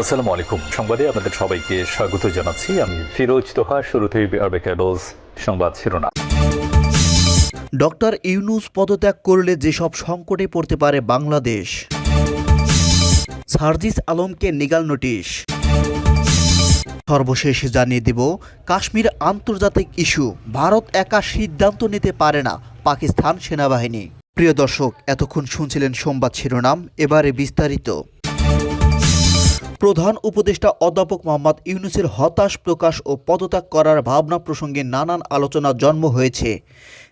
আসসালামু আলাইকুম। সংবাদে আপনাদের সবাইকে স্বাগত জানাচ্ছি। আমি ফিরোজ তোহা, শুরুতেই আরবে ক্যাবলস সংবাদ শিরোনাম। ডক্টর ইউনুস পদত্যাগ করলে যেসব সংকটে পড়তে পারে বাংলাদেশ। সার্জিস আলমকে নিগাল নোটিশ। সর্বশেষ জানিয়ে দেব, কাশ্মীর আন্তর্জাতিক ইস্যু। ভারত একা সিদ্ধান্ত নিতে পারে না, পাকিস্তান সেনাবাহিনী। প্রিয় দর্শক, এতক্ষণ শুনছিলেন সংবাদ শিরোনাম, এবারে বিস্তারিত। প্রধান উপদেষ্টা অধ্যাপক মোহাম্মদ ইউনুসের হতাশ প্রকাশ ও পদত্যাগ করার ভাবনা প্রসঙ্গে নানান আলোচনা জন্ম হয়েছে।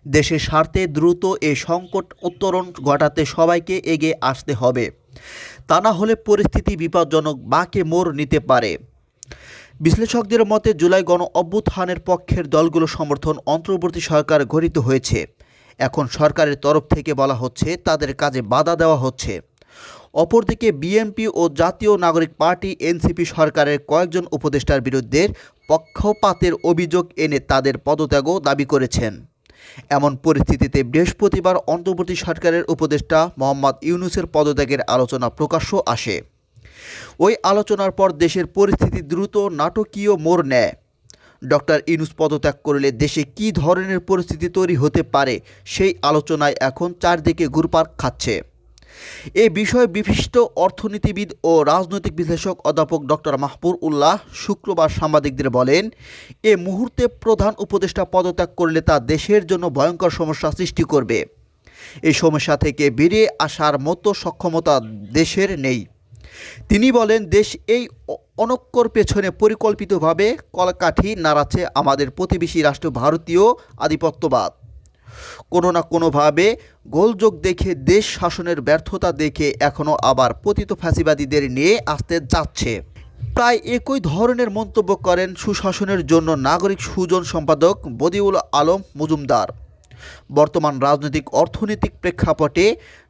দেশের স্বার্থে দ্রুত এ সংকট উত্তরণ ঘটাতে সবাইকে এগিয়ে আসতে হবে। তা না হলে পরিস্থিতি বিপজ্জনক, বাঁকে মোড় নিতে পারে। বিশ্লেষকদের মতে, জুলাই গণ অভ্যুত্থানের পক্ষের দলগুলো সমর্থন অন্তর্বর্তী সরকার গঠিত হয়েছে। এখন সরকারের তরফ থেকে বলা হচ্ছে, তাদের কাজে বাধা দেওয়া হচ্ছে। অপরদিকে বিএনপি ও জাতীয় নাগরিক পার্টি এনসিপি সরকারের কয়েকজন উপদেষ্টার বিরুদ্ধে পক্ষপাতের অভিযোগ এনে তাদের পদত্যাগও দাবি করেছেন। এমন পরিস্থিতিতে বৃহস্পতিবার অন্তর্বর্তী সরকারের উপদেষ্টা মোহাম্মদ ইউনুসের পদত্যাগের আলোচনা প্রকাশ্য আসে। ওই আলোচনার পর দেশের পরিস্থিতি দ্রুত নাটকীয় মোড় নেয়। ডক্টর ইউনুস পদত্যাগ করলে দেশে কী ধরনের পরিস্থিতি তৈরি হতে পারে সেই আলোচনায় এখন চারদিকে ঘুরপাক খাচ্ছে। এ বিষয়ে বিশিষ্ট অর্থনীতিবিদ ও রাজনৈতিক বিশ্লেষক অধ্যাপক ডক্টর মাহবুর উল্লাহ শুক্রবার সাংবাদিকদের বলেন, এ মুহূর্তে প্রধান উপদেষ্টা পদত্যাগ করলে তা দেশের জন্য ভয়ঙ্কর সমস্যা সৃষ্টি করবে। এই সমস্যা থেকে বেরিয়ে আসার মতো সক্ষমতা দেশের নেই। তিনি বলেন, দেশ এই অ- অনক্কর পেছনে পরিকল্পিতভাবে কলকাঠি নাড়াচ্ছে আমাদের প্রতিবেশী রাষ্ট্র ভারতীয় আধিপত্যবাদ। কোনো না কোনোভাবে গোলযোগ দেখে দেশ শাসনের ব্যর্থতা দেখে এখনও আবার পতিত ফাঁসিবাদীদের নিয়ে আসতে যাচ্ছে। প্রায় একই ধরনের মন্তব্য করেন সুশাসনের জন্য নাগরিক সুজন সম্পাদক বদিউল আলম মজুমদার। বর্তমান রাজনৈতিক অর্থনৈতিক প্রেক্ষাপটে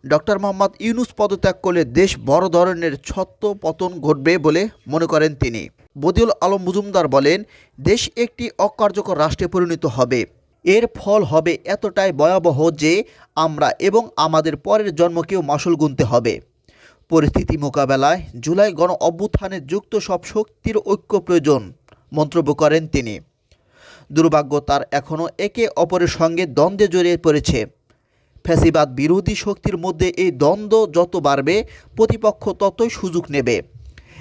ডক্টর মোহাম্মদ ইউনুস পদত্যাগ করলে দেশ বড় ধরনের ছত্র পতন ঘটবে বলে মনে করেন তিনি। বদিউল আলম মজুমদার বলেন, দেশ একটি অকার্যকর রাষ্ট্রে পরিণত হবে। এর ফল হবে এতটাই ভয়াবহ যে আমরা এবং আমাদের পরের জন্মকেও মাসুল গুনতে হবে। পরিস্থিতি মোকাবেলায় জুলাই গণ অভ্যুত্থানে যুক্ত সব শক্তির ঐক্য প্রয়োজন, মন্তব্য করেন তিনি। দুর্ভাগ্য তার এখনও একে অপরের সঙ্গে দ্বন্দ্বে জড়িয়ে পড়েছে। ফ্যাসিবাদ বিরোধী শক্তির মধ্যে এই দ্বন্দ্ব যত বাড়বে, প্রতিপক্ষ ততই সুযোগ নেবে।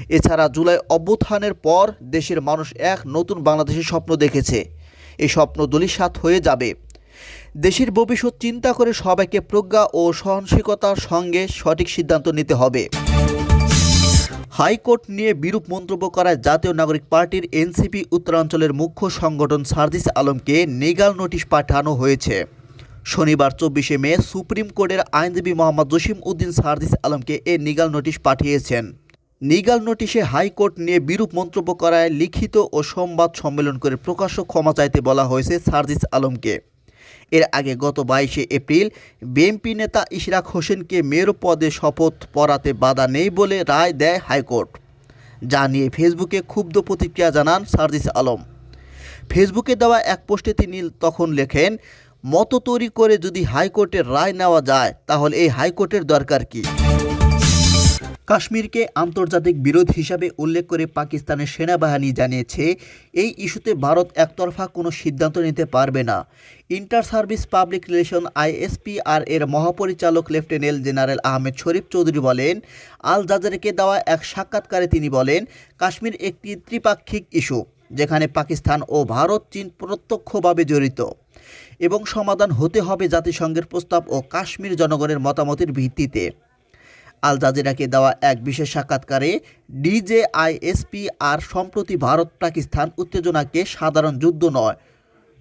এছাড়া জুলাই অভ্যুত্থানের পর দেশের মানুষ এক নতুন বাংলাদেশের স্বপ্ন দেখেছে। এই স্বপ্ন দলিসাৎ হয়ে যাবে। দেশের ভবিষ্যৎ চিন্তা করে সবাইকে প্রজ্ঞা ও সহনশীলতার সঙ্গে সঠিক সিদ্ধান্ত নিতে হবে। হাইকোর্ট নিয়ে বিরূপ মন্তব্য করায় জাতীয় নাগরিক পার্টির এনসিপি উত্তরাঞ্চলের মুখ্য সংগঠন সার্জিস আলমকে নেগাল নোটিশ পাঠানো হয়েছে। শনিবার চব্বিশে মে সুপ্রিম কোর্টের আইনজীবী মোহাম্মদ জসিম উদ্দিন সার্জিস আলমকে এ নিগাল নোটিশ পাঠিয়েছেন। নিগাল নোটিশে হাইকোর্ট নিয়ে বিরূপ মন্তব্য করায় লিখিত ও সংবাদ সম্মেলন করে প্রকাশ্য ক্ষমা চাইতে বলা হয়েছে সার্জিস আলমকে। এর আগে গত বাইশে এপ্রিল বিএনপি নেতা ইশরাক হোসেনকে মেয়র পদে শপথ পড়াতে বাধা নেই বলে রায় দেয় হাইকোর্ট। যা নিয়ে ফেসবুকে ক্ষুব্ধ প্রতিক্রিয়া জানান সার্জিস আলম। ফেসবুকে দেওয়া এক পোস্টে তিনি তখন লেখেন, মতো তৈরি করে যদি হাইকোর্টের রায় নেওয়া যায়, তাহলে এই হাইকোর্টের দরকার কী? কাশ্মীরকে আন্তর্জাতিক বিরোধ হিসাবে উল্লেখ করে পাকিস্তানের সেনাবাহিনী জানিয়েছে, এই ইস্যুতে ভারত একতরফা কোনো সিদ্ধান্ত নিতে পারবে না। Inter service public relations ISPR এর মহাপরিচালক লেফটেন্যান্ট জেনারেল আহমেদ শরীফ চৌধুরী বলেন, আল জাজারিকে দেওয়া এক সাক্ষাৎকারে তিনি বলেন, কাশ্মীর একটি ত্রিপাক্ষিক ইস্যু, যেখানে পাকিস্তান ও ভারত চীন প্রত্যক্ষভাবে জড়িত। এবং সমাধান হতে হবে জাতিসংঘের প্রস্তাব ও কাশ্মীর জনগণের মতামতের ভিত্তিতে। আল জাজিরাকে দেওয়া এক বিশেষ সাক্ষাৎকারে ডিজেআইএসপি আর সম্প্রতি ভারত পাকিস্তান উত্তেজনাকে সাধারণ যুদ্ধ নয়,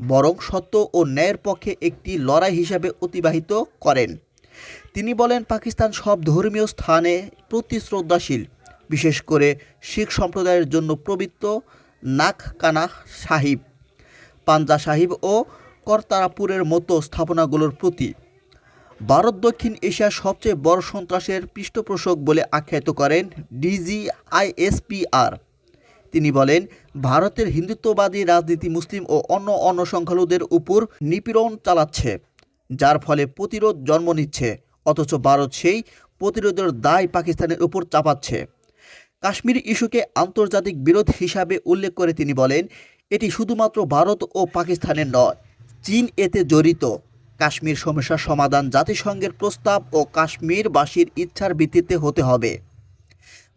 বরং সত্য ও ন্যায়ের পক্ষে একটি লড়াই হিসাবে অতিবাহিত করেন। তিনি বলেন, পাকিস্তান সব ধর্মীয় স্থানে প্রতিশ্রদ্ধাশীল। বিশেষ করে শিখ সম্প্রদায়ের জন্য পবিত্র নাককানা সাহিব, পাঞ্জা সাহিব ও কর্তারাপুরের মতো স্থাপনাগুলোর প্রতি। ভারত দক্ষিণ এশিয়ার সবচেয়ে বড় সন্ত্রাসের পৃষ্ঠপোষক বলে আখ্যায়িত করেন ডিজিআইএসপিআর। তিনি বলেন, ভারতের হিন্দুত্ববাদী রাজনীতি মুসলিম ও অন্য অন্য সংখ্যালঘুদের উপর নিপীড়ন চালাচ্ছে, যার ফলে প্রতিরোধ জন্ম নিচ্ছে, অথচ ভারত সেই প্রতিরোধের দায় পাকিস্তানের উপর চাপাচ্ছে। কাশ্মীর ইস্যুকে আন্তর্জাতিক বিরোধ হিসাবে উল্লেখ করে তিনি বলেন, এটি শুধুমাত্র ভারত ও পাকিস্তানের নয়, চীন এতে জড়িত। কাশ্মীর সমস্যার সমাধান জাতিসংঘের প্রস্তাব ও কাশ্মীরবাসীর ইচ্ছার ভিত্তিতে হতে হবে।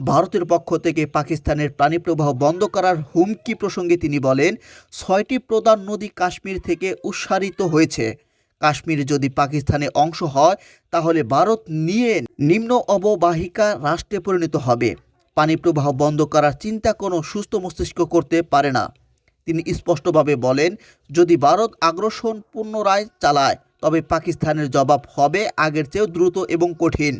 ভারতের পক্ষ থেকে পাকিস্তানের পানিপ্রবাহ বন্ধ করার হুমকি প্রসঙ্গে তিনি বলেন, ছয়টি প্রধান নদী কাশ্মীর থেকে উৎসারিত হয়েছে। কাশ্মীর যদি পাকিস্তানে অংশ হয়, তাহলে ভারত নিয়ে নিম্ন অববাহিকা রাষ্ট্রে পরিণত হবে। পানিপ্রবাহ বন্ধ করার চিন্তা কোনো সুস্থ মস্তিষ্ক করতে পারে না। তিনি স্পষ্টভাবে বলেন, যদি ভারত আগ্রাসন পুনরায় চালায় তবে পাকিস্তানের জবাব হবে আগের চেয়েও দ্রুত এবং কঠিন।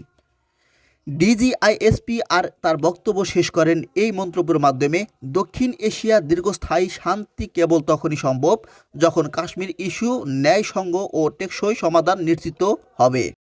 ডিজিআইএসপি আর তার বক্তব্য শেষ করেন এই মন্তব্যের মাধ্যমে, দক্ষিণ এশিয়া দীর্ঘস্থায়ী শান্তি কেবল তখনই সম্ভব যখন কাশ্মীর ইস্যু, ন্যায়সঙ্গ ও টেকসই সমাধান নিশ্চিত হবে।